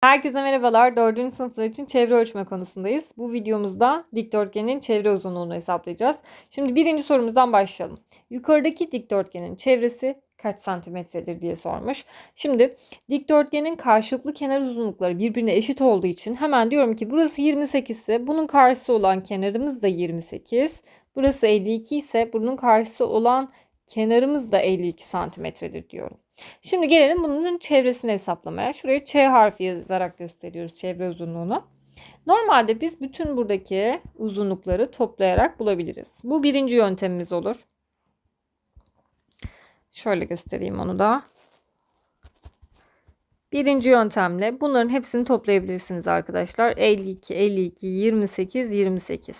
Herkese merhabalar. 4. sınıflar için çevre ölçme konusundayız. Bu videomuzda dikdörtgenin çevre uzunluğunu hesaplayacağız. Şimdi birinci sorumuzdan başlayalım. Yukarıdaki dikdörtgenin çevresi kaç santimetredir diye sormuş. Şimdi dikdörtgenin karşılıklı kenar uzunlukları birbirine eşit olduğu için hemen diyorum ki burası 28 ise bunun karşısı olan kenarımız da 28. Burası 52 ise bunun karşısı olan kenarımız da 52 santimetredir diyorum. Şimdi gelelim bunun çevresini hesaplamaya. Şuraya Ç harfi yazarak gösteriyoruz çevre uzunluğunu. Normalde biz bütün buradaki uzunlukları toplayarak bulabiliriz. Bu birinci yöntemimiz olur. Şöyle göstereyim onu da. Birinci yöntemle bunların hepsini toplayabilirsiniz arkadaşlar. 52, 52, 28, 28.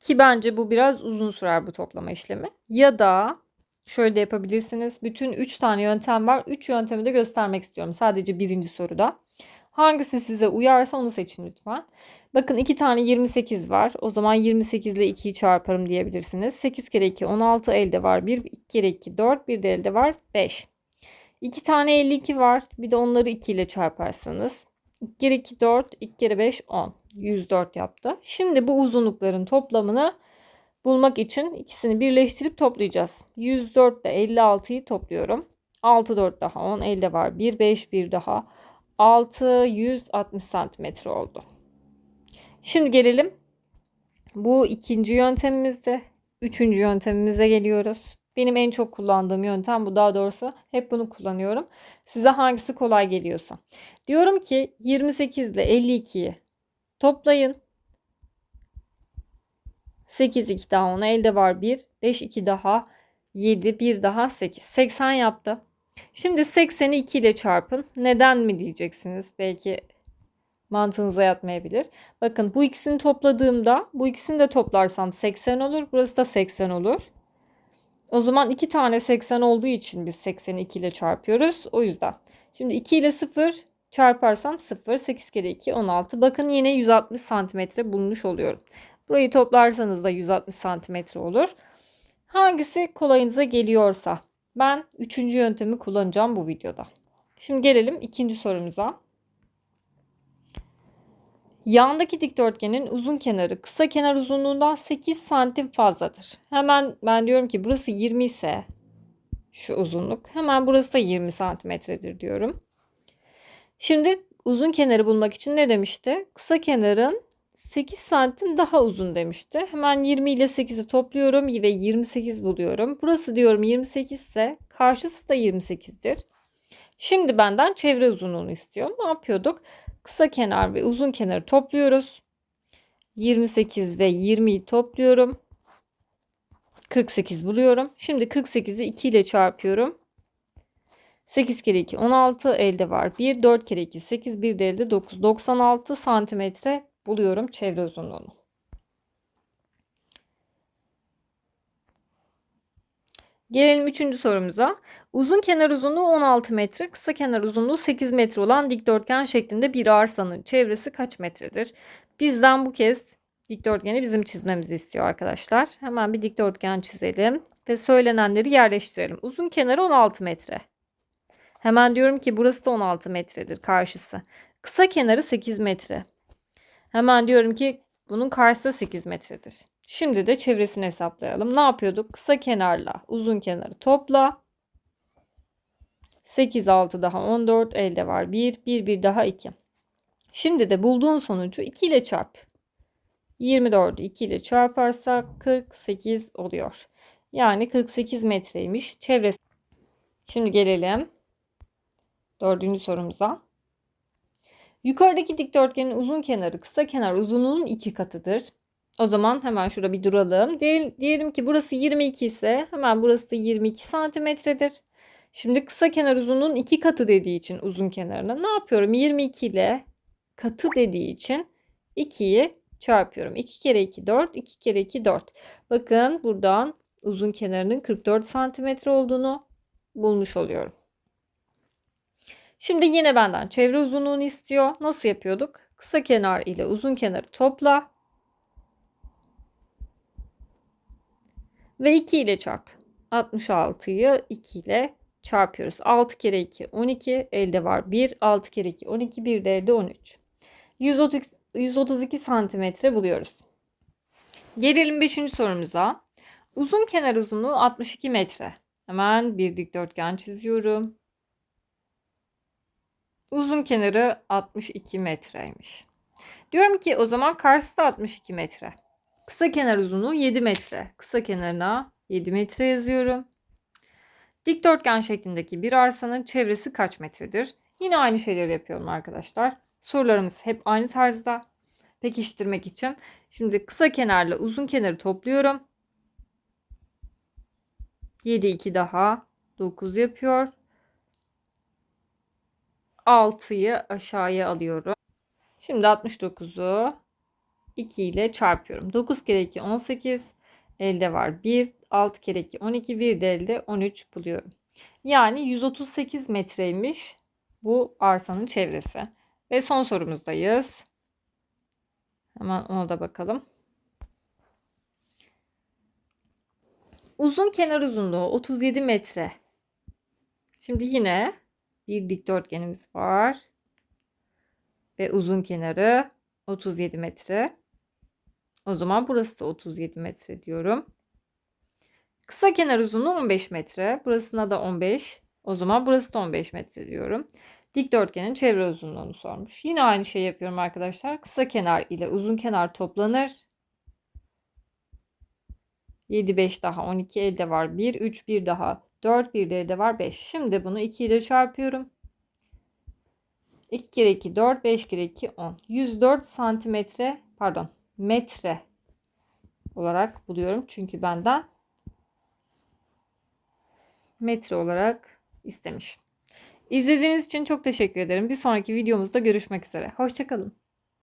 Ki bence bu biraz uzun sürer bu toplama işlemi. Ya da şöyle de yapabilirsiniz. Bütün 3 tane yöntem var. 3 yöntemi de göstermek istiyorum. Sadece birinci soruda. Hangisi size uyarsa onu seçin lütfen. Bakın 2 tane 28 var. O zaman 28 ile 2'yi çarparım diyebilirsiniz. 8 kere 2 16 elde var. 1 2 kere 2 4 bir de elde var 5. 2 tane 52 var. Bir de onları 2 ile çarparsanız 2 kere 2 4 2 kere 5 10. 104 yaptı. Şimdi bu uzunlukların toplamını bulmak için ikisini birleştirip toplayacağız. 104 ile 56'yı topluyorum. 6 4 daha 10 elde var. 1 5 1 daha 6 160 santimetre oldu. Şimdi gelelim bu ikinci yöntemimizde. Üçüncü yöntemimize geliyoruz. Benim en çok kullandığım yöntem bu. Daha doğrusu hep bunu kullanıyorum. Size hangisi kolay geliyorsa. Diyorum ki 28 ile 52'yi toplayın. 8 2 daha 10 elde var 1. 5 2 daha 7 1 daha 8. 80 yaptı. Şimdi 80'i 2 ile çarpın. Neden mi diyeceksiniz? Belki mantığınıza yatmayabilir. Bakın bu ikisini topladığımda bu ikisini de toplarsam 80 olur. Burası da 80 olur. O zaman iki tane 80 olduğu için biz 80'i 2 ile çarpıyoruz. O yüzden. Şimdi 2 ile 0 çarparsam 0. 8 kere 2 16. Bakın yine 160 santimetre bulmuş oluyorum. Burayı toplarsanız da 160 santimetre olur. Hangisi kolayınıza geliyorsa. Ben üçüncü yöntemi kullanacağım bu videoda. Şimdi gelelim ikinci sorumuza. Yandaki dikdörtgenin uzun kenarı kısa kenar uzunluğundan 8 santim fazladır. Hemen ben diyorum ki burası 20 ise şu uzunluk. Hemen burası da 20 santimetredir diyorum. Şimdi uzun kenarı bulmak için ne demişti? Kısa kenarın 8 santim daha uzun demişti. Hemen 20 ile 8'i topluyorum ve 28 buluyorum. Burası diyorum 28 ise karşısı da 28'dir. Şimdi benden çevre uzunluğunu istiyor. Ne yapıyorduk? Kısa kenar ve uzun kenarı topluyoruz. 28 ve 20'yi topluyorum. 48 buluyorum. Şimdi 48'i 2 ile çarpıyorum. 8 kere 2 16 elde var. 1 4 kere 2 8 1 de elde 9 96 santimetre buluyorum çevre uzunluğunu. Gelelim üçüncü sorumuza. Uzun kenar uzunluğu 16 metre, kısa kenar uzunluğu 8 metre olan dikdörtgen şeklinde bir arsanın çevresi kaç metredir? Bizden bu kez dikdörtgeni bizim çizmemizi istiyor arkadaşlar. Hemen bir dikdörtgen çizelim ve söylenenleri yerleştirelim. Uzun kenarı 16 metre. Hemen diyorum ki burası da 16 metredir karşısı. Kısa kenarı 8 metre. Hemen diyorum ki bunun karşısı 8 metredir. Şimdi de çevresini hesaplayalım. Ne yapıyorduk? Kısa kenarla uzun kenarı topla. 8 6 daha 14 elde var 1 1 1 daha 2. Şimdi de bulduğun sonucu 2 ile çarp. 24'ü 2 ile çarparsak 48 oluyor. Yani 48 metreymiş çevresi. Şimdi gelelim dördüncü sorumuza. Yukarıdaki dikdörtgenin uzun kenarı kısa kenar uzunluğunun iki katıdır. O zaman hemen şurada bir duralım. Diyelim ki burası 22 ise hemen burası da 22 santimetredir. Şimdi kısa kenar uzunluğun iki katı dediği için uzun kenarına ne yapıyorum? 22 ile katı dediği için 2'yi çarpıyorum. 2 kere 2 4, 2 kere 2 4. Bakın buradan uzun kenarının 44 santimetre olduğunu bulmuş oluyorum. Şimdi yine benden çevre uzunluğunu istiyor. Nasıl yapıyorduk? Kısa kenar ile uzun kenarı topla. Ve 2 ile çarp. 66'yı 2 ile çarpıyoruz. 6 kere 2 12 elde var 1 6 kere 2 12 bir de elde 13. 130, 132 santimetre buluyoruz. Gelelim 5. sorumuza. Uzun kenar uzunluğu 62 metre. Hemen bir dikdörtgen çiziyorum. Uzun kenarı 62 metreymiş. Diyorum ki o zaman karşısı da 62 metre. Kısa kenar uzunluğu 7 metre. Kısa kenarına 7 metre yazıyorum. Dikdörtgen şeklindeki bir arsanın çevresi kaç metredir? Yine aynı şeyleri yapıyorum arkadaşlar. Sorularımız hep aynı tarzda. Pekiştirmek için. Şimdi kısa kenarla uzun kenarı topluyorum. 7 2 daha 9 yapıyor. 6'yı aşağıya alıyorum. Şimdi 69'u 2 ile çarpıyorum. 9 kere 2 18. Elde var 1. 6 kere 2 12. Bir de elde 13 buluyorum. Yani 138 metreymiş bu arsanın çevresi. Ve son sorumuzdayız. Hemen ona da bakalım. Uzun kenar uzunluğu 37 metre. Şimdi yine bir dikdörtgenimiz var. Ve uzun kenarı 37 metre. O zaman burası da 37 metre diyorum. Kısa kenar uzunluğu 15 metre. Burasına da 15. O zaman burası da 15 metre diyorum. Dikdörtgenin çevre uzunluğunu sormuş. Yine aynı şey yapıyorum arkadaşlar. Kısa kenar ile uzun kenar toplanır. 7 5 daha 12 elde var 1 3 1 daha 4 bir de var 5. Şimdi bunu 2 ile çarpıyorum. 2 kere 2 4 5 kere 2 10. 104 santimetre pardon metre olarak buluyorum. Çünkü benden metre olarak istemiş. İzlediğiniz için çok teşekkür ederim. Bir sonraki videomuzda görüşmek üzere. Hoşçakalın.